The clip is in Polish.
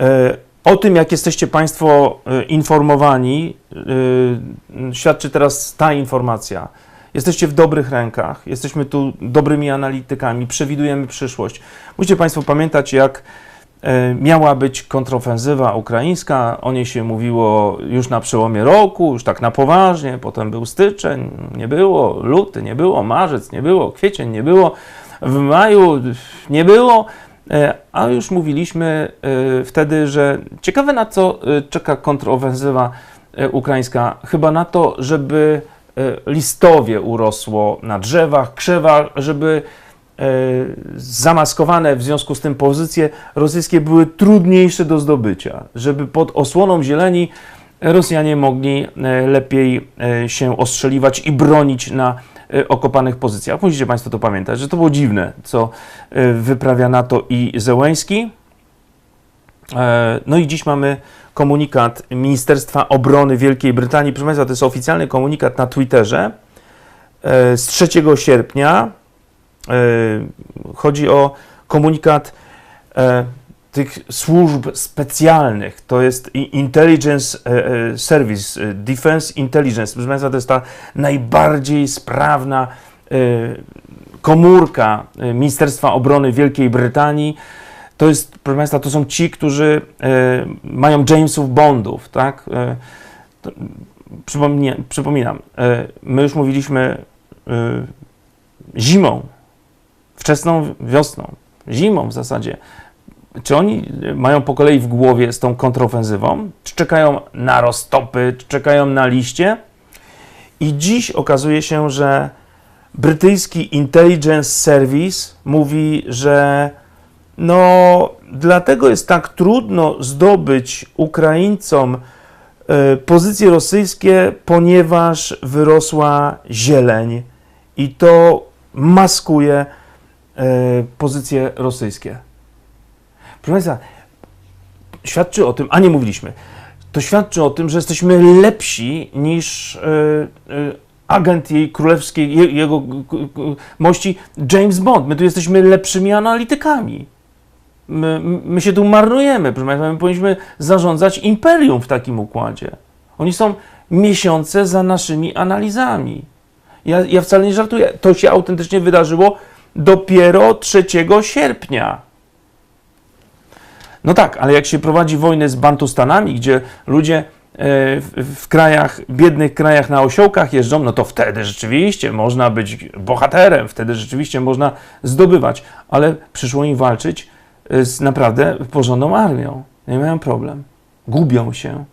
E, O tym, jak jesteście Państwo e, informowani, e, świadczy teraz ta informacja. Jesteście w dobrych rękach, jesteśmy tu dobrymi analitykami, przewidujemy przyszłość. Musicie Państwo pamiętać, jak miała być kontrofensywa ukraińska. O niej się mówiło już na przełomie roku, już tak na poważnie. Potem był styczeń, nie było, luty nie było, marzec nie było, kwiecień nie było, w maju nie było. E, A już mówiliśmy e, wtedy, że ciekawe na co e, czeka kontrofensywa ukraińska. Chyba na to, żeby listowie urosło na drzewach, krzewach, żeby zamaskowane w związku z tym pozycje rosyjskie były trudniejsze do zdobycia, żeby pod osłoną zieleni Rosjanie mogli lepiej się ostrzeliwać i bronić na okopanych pozycjach. Musicie Państwo to pamiętać, że to było dziwne, co e, wyprawia NATO i Zełęński. E, No i dziś mamy komunikat Ministerstwa Obrony Wielkiej Brytanii. Proszę Państwa, to jest oficjalny komunikat na Twitterze e, z 3 sierpnia. E, Chodzi o komunikat tych służb specjalnych. To jest Intelligence e, e, Service, e, Defense Intelligence. Proszę Państwa, to jest ta najbardziej sprawna komórka Ministerstwa Obrony Wielkiej Brytanii. To jest, proszę Państwa, to są ci, którzy mają Jamesów Bondów, tak? Przypominam, my już mówiliśmy zimą, wczesną wiosną, zimą w zasadzie. Czy oni mają po kolei w głowie z tą kontrofensywą? Czy czekają na roztopy, czy czekają na liście? I dziś okazuje się, że brytyjski Intelligence Service mówi, że no, dlatego jest tak trudno zdobyć Ukraińcom e, pozycje rosyjskie, ponieważ wyrosła zieleń i to maskuje e, pozycje rosyjskie. Proszę Państwa, świadczy o tym, a nie mówiliśmy, to świadczy o tym, że jesteśmy lepsi niż e, e, agent jej królewskiej, je, jego mości James Bond. My tu jesteśmy lepszymi analitykami. My, my się tu marnujemy, proszę Państwa, my powinniśmy zarządzać imperium w takim układzie. Oni są miesiące za naszymi analizami. Ja, ja wcale nie żartuję. To się autentycznie wydarzyło dopiero 3 sierpnia. No tak, ale jak się prowadzi wojnę z Bantustanami, gdzie ludzie e, w, krajach, biednych krajach na osiołkach jeżdżą, no to wtedy rzeczywiście można być bohaterem, wtedy rzeczywiście można zdobywać, ale przyszło im walczyć e, z naprawdę porządną armią. Nie mają problem. Gubią się.